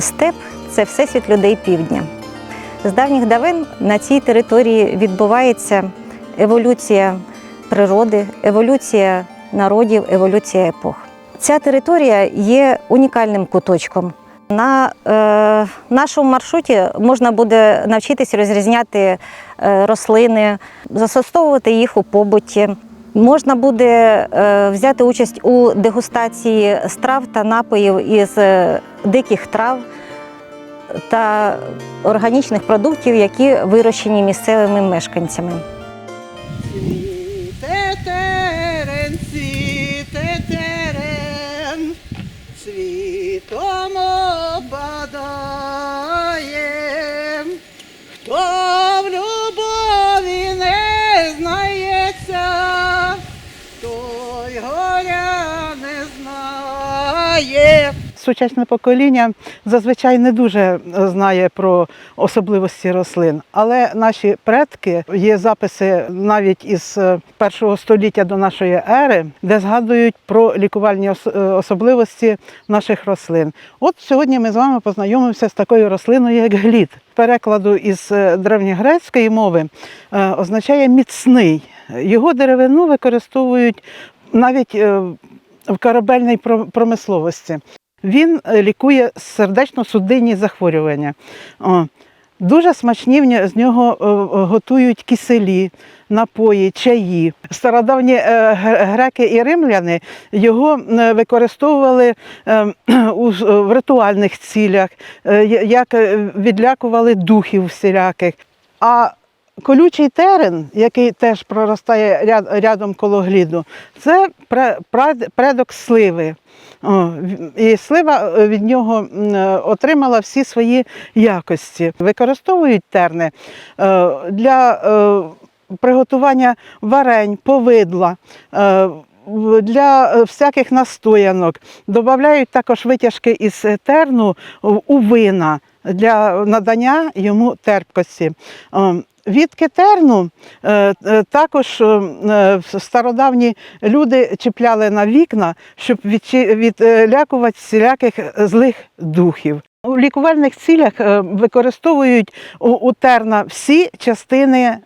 Степ це всесвіт людей півдня. З давніх давин на цій території відбувається еволюція природи, еволюція народів, еволюція епох. Ця територія є унікальним куточком. На е, нашому маршруті можна буде навчитись розрізняти е, рослини, застосовувати їх у побуті. Можна буде е, взяти участь у дегустації страв та напоїв із е, диких трав та органічних продуктів, які вирощені місцевими мешканцями. Знає. Сучасне покоління зазвичай не дуже е, знає про особливості рослин, але наші предки є записи навіть із е, першого століття до нашої ери, де згадують про лікувальні е, особливості наших рослин. От сьогодні ми з вами познайомимося з такою рослиною, як глід. Перекладу із древньогрецької мови означає міцний. Його деревину використовують навіть в корабельній промисловості. Він е, лікує сердечно-судинні захворювання. О, Дуже смачні з нього е, е, готують киселі, напої, чаї. Стародавні греки і римляни його використовували в ритуальних цілях, як відлякували духів всіляких. А колючий терен, який теж проростає ряд, рядом коло гліду, це предок сливи. І слива е, від нього е, отримала всі свої якості. Використовують терни е, для приготування варень, повидла. Для всяких настоянок додають також витяжки із терну у вина для надання йому терпкості. Від терну е, е, також е, стародавні люди чіпляли на вікна, щоб відлякувати всіляких злих духів. У лікувальних цілях використовують у, терна всі частини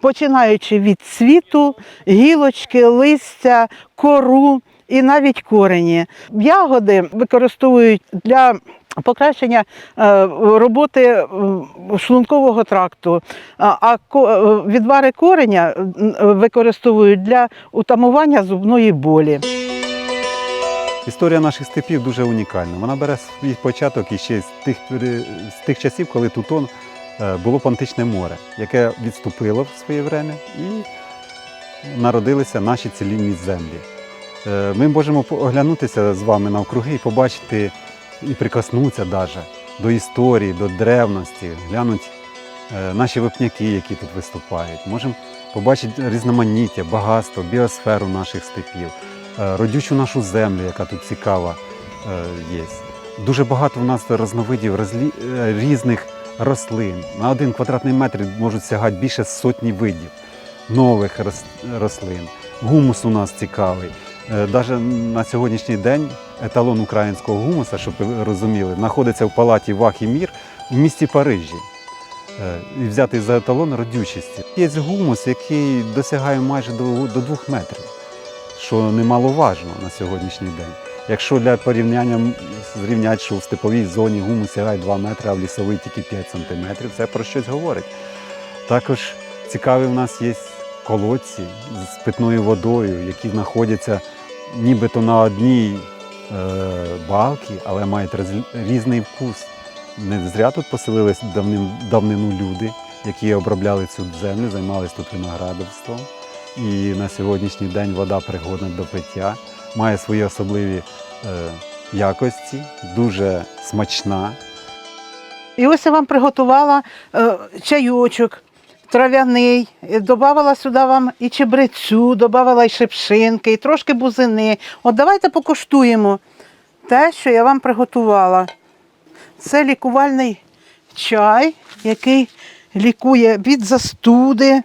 починаючи від цвіту, гілочки, листя, кору і навіть корені. Ягоди використовують для покращення е, роботи е, шлункового тракту, а е, відвари кореня використовують для утамування зубної болі. Історія наших степів дуже унікальна. Вона бере свій початок іще з тих, з тих часів, коли Тутон було Пантичне море, яке відступило в своє время і народилися наші цілінні землі. Ми можемо оглянутися з вами навкруги і побачити і прикоснутися даже до історії, до древності, глянути е, наші випняки, які тут виступають. Можемо побачити різноманіття, багатство, біосферу наших степів е, родючу нашу землю, яка тут цікава е, є. Дуже багато в нас е, різних рослин. На один квадратний метр можуть сягати більше сотні видів нових рос- рослин. Гумус у нас цікавий. Навіть на сьогоднішній день еталон українського гумуса, щоб ви розуміли, знаходиться в палаті Вах і Мір в місті Парижі. Е, І взятий за еталон родючості. Є гумус, який досягає майже до, до двох метрів що немаловажно на сьогоднішній день. Якщо для порівняння зрівняти, що в степовій зоні гумус сягає 2 метри, а в лісовій тільки 5 сантиметрів, це про щось говорить. Також цікаві в нас є колодці з питною водою, які знаходяться нібито на одній е, балці, але мають різний вкус. Не зря тут поселились давним, давнину люди, які обробляли цю землю, займалися тут виноградарством. І на сьогоднішній день вода пригодна до пиття, має свої особливі е, якості, дуже смачна. І ось я вам приготувала е, чайочок трав'яний, і додавала сюди вам і чебрецю, додавала і шипшинки, і трошки бузини. От давайте покуштуємо те, що я вам приготувала. Це лікувальний чай, який лікує від застуди.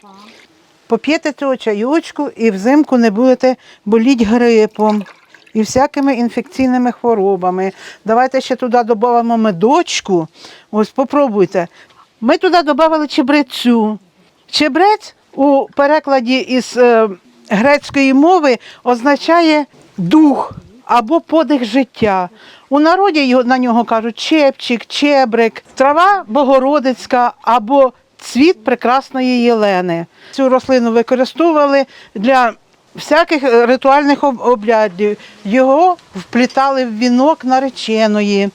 Поп'єте цього чайочку і взимку не будете боліти грипом. і всякими інфекційними хворобами. Давайте ще туди додамо медочку. Ось попробуйте. Ми туди додали чебрецю. Чебрець у перекладі із е, грецької мови означає дух або подих життя. У народі на нього кажуть чепчик, чебрик, трава богородицька або цвіт прекрасної Єлени. Цю рослину використовували для всяких е, ритуальних об- обрядів. Його вплітали в вінок нареченої.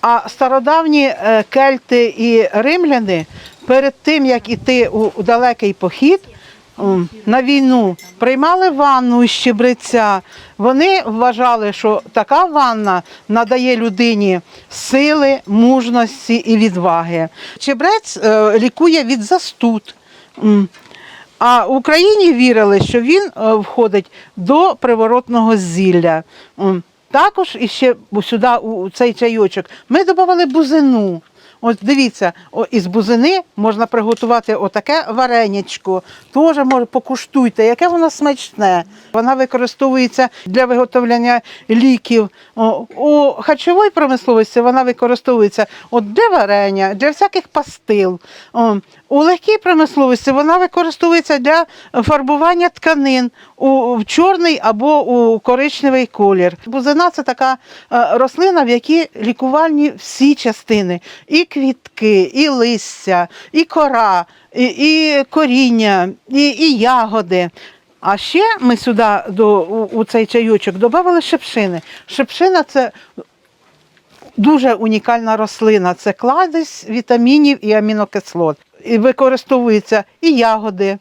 А стародавні е, кельти і римляни перед тим, як іти у, далекий похід на війну, приймали ванну із щебреця. Вони вважали, що така ванна надає людині сили, мужності і відваги. Чебрець е, лікує від застуд. А в Україні вірили, що він е, входить до приворотного зілля. Також іще сюди, у цей чайочок, ми додавали бузину. Ось дивіться, із бузини можна приготувати отаке варенячко. Теж може покуштуйте, яке воно смачне. Вона використовується для виготовлення ліків. У харчовій промисловості вона використовується от для варення, для всяких пастил. У легкій промисловості вона використовується для фарбування тканин у чорний або у коричневий колір. Бузина це така е, рослина, в якій лікувальні всі частини: і квітки, і листя, і кора, і, і коріння, і, і ягоди. А ще ми сюди до, у, у цей чайочок додали шепшини. Шепшина це дуже унікальна рослина. Це кладезь вітамінів і амінокислот. І використовуються і ягоди,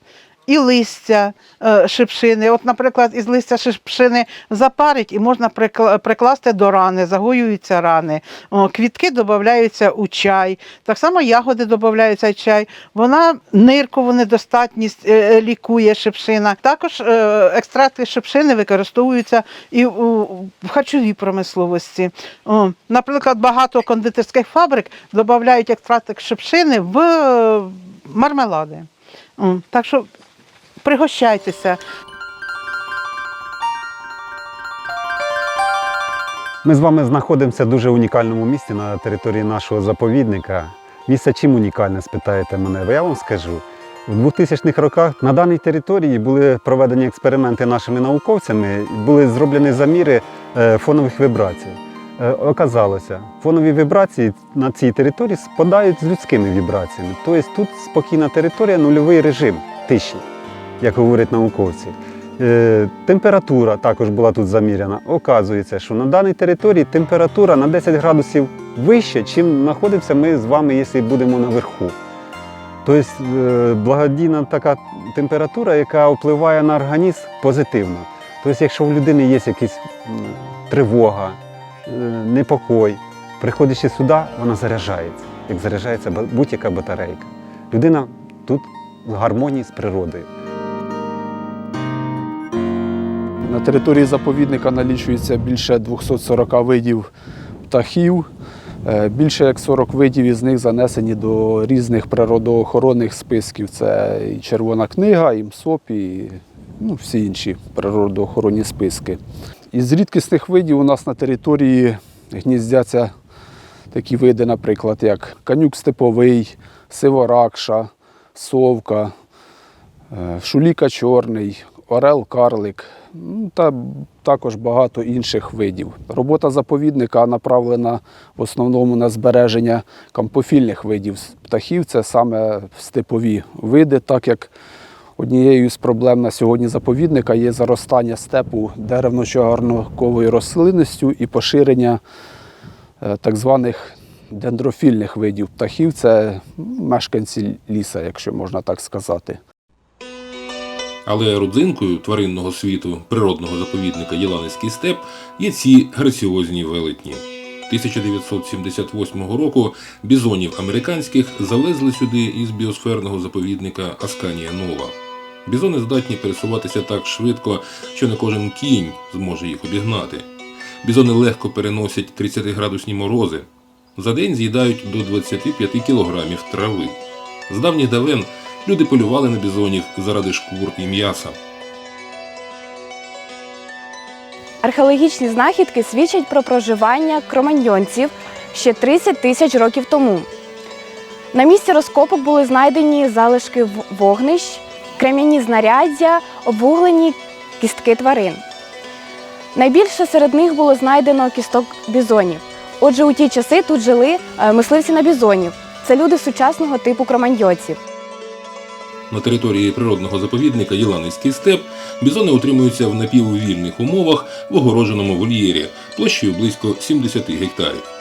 і листя е, шипшини. От, наприклад, із листя шипшини запарить і можна прикла- прикласти до рани, загоюються рани. Квітки додаються у чай. Так само ягоди додаються в чай. Вона ниркову недостатність е, лікує шипшина. Також е, екстракти шипшини використовуються і у, в харчовій промисловості. Наприклад, багато кондитерських фабрик додають екстракт шипшини в е, мармелади. Так що пригощайтеся. Ми з вами знаходимося в дуже унікальному місці на території нашого заповідника. Місце чим унікальне, спитаєте мене, бо я вам скажу. У 2000-х роках на даній території були проведені експерименти нашими науковцями, були зроблені заміри е, фонових вібрацій. Е, Оказалося, фонові вібрації на цій території спадають з людськими вібраціями. Тобто тут спокійна територія, нульовий режим тиші, як говорять науковці. Е, Температура також була тут заміряна. Оказується, що на даній території температура на 10 градусів вище, чим знаходимося ми з вами, якщо будемо наверху. Тобто е, благодійна така температура, яка впливає на організм позитивно. Тобто, якщо в людини є якась тривога, е, непокой, приходячи сюди, вона заряджається, як заряджається будь-яка батарейка. Людина тут в гармонії з природою. На території заповідника налічується більше 240 видів птахів. Е, Більше як 40 видів із них занесені до різних природоохоронних списків. Це і Червона книга, і МСОП, і ну, всі інші природоохоронні списки. Із рідкісних видів у нас на території гніздяться такі види, наприклад, як канюк степовий, сиворакша, совка, Е, Шуліка чорний, орел карлик ну, та також багато інших видів. Робота заповідника направлена в основному на збереження кампофільних видів птахів. Це саме степові види, так як однією з проблем на сьогодні заповідника є заростання степу деревно-чагарниковою рослинністю і поширення е, так званих дендрофільних видів птахів. Це мешканці ліса, якщо можна так сказати. Але родзинкою тваринного світу природного заповідника Єланецький степ є ці граціозні велетні. 1978 року бізонів американських завезли сюди із біосферного заповідника Асканія Нова. Бізони здатні пересуватися так швидко, що не кожен кінь зможе їх обігнати. Бізони легко переносять 30-градусні морози. За день з'їдають до 25 кілограмів трави. З давніх давен люди полювали на бізонів заради шкур і м'яса. Археологічні знахідки свідчать про проживання кроманьйонців ще 30 тисяч років тому. На місці розкопок були знайдені залишки вогнищ, крем'яні знаряддя, обвуглені кістки тварин. Найбільше серед них було знайдено кісток бізонів. Отже, у ті часи тут жили е, мисливці на бізонів. Це люди сучасного типу кроманьйонців. На території природного заповідника Єланицький степ бізони утримуються в напіввільних умовах в огороженому вольєрі площею близько 70 гектарів.